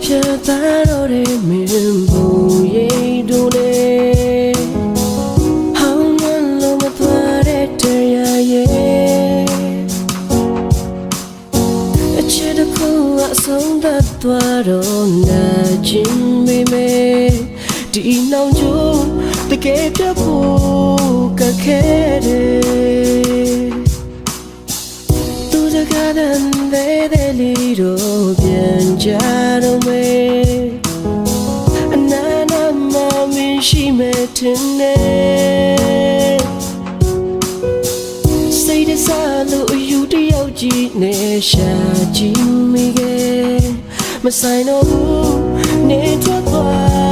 피어다로 내밀은 부예도네 하우만 너무 바래들야예 어째도 코와 성다 또아로 나진 미메 디나우조 되게 펴고 가게래 도저가는 내 데리로 변자로 င်းရှိမဲ့တင်နေစိတ်တစားလို့အယူတယောက်ကြီးနဲ့ရှာကြည့်မိခဲ့မဆိုင်တော့ဘူးနေထွက်သွား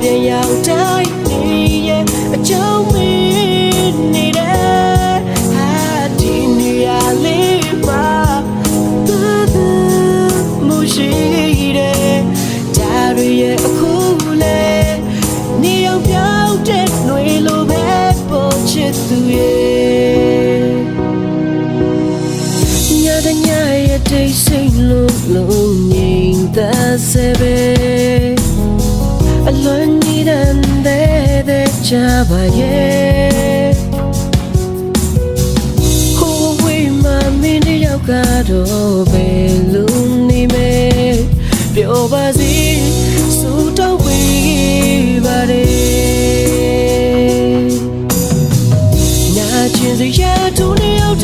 ပြန်ရောက်တိုင်းနေရဲ့အကြောင်းမင်းနေတယ်ဟာဒီနေရာလေးမှာသူသူမရှိတဲ့ဒါရရဲ့အခုလေနေအောင်ပြောင်းတဲ့ຫນွေလိုပဲပေါ်ချစ်သူရဲ့ညတဲ့ညရဲ့တိတ်ဆိတ်လုံးလုံးငြိမ်သက်စေပဲ အလွန်နေတဲ့တဲ့ချပါရဲ့ဟိုဝေးမှမင်းတယောက်ကတော့ဘယ်လိုနေမဲပြောပါစီစူတော့ဝေးပါတယ်နာကျင်စရာတို့နှစ်ယောက်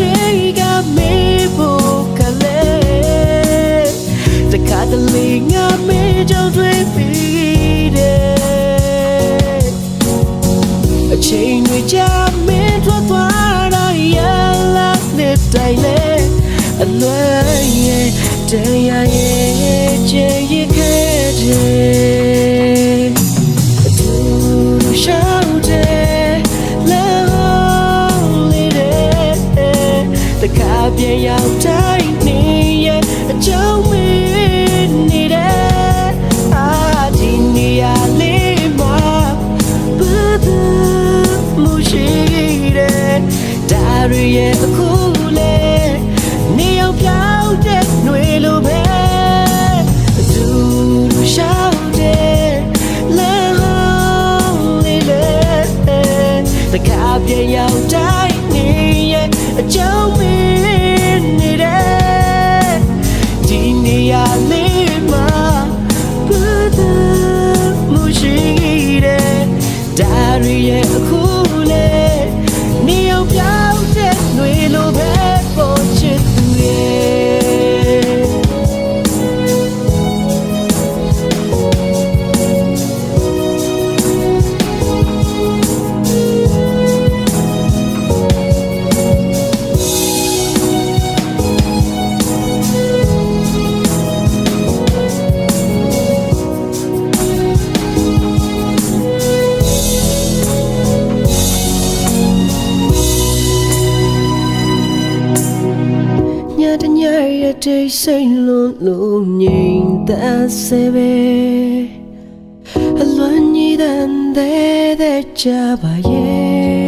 အလွယ်ရဲ့တရားရဲ့ချေရခဲ့တယ်အတူတူရှောင်းတယ်လောလေးတဲ့တခါပြန်ရောက်တိုင်းနေရဲ့အကြောင်းမင်းနေတယ်အာဒီနေရာလေးမှာဘယ်သူမရှိတဲ့ဒါရရဲ့အခု ညတညရဲ့တိတ်ဆိတ်လွန်လို့ငြိမ်သက်စေပဲအလွန်ကြီးတဲ့တဲ့ကြပါရဲ့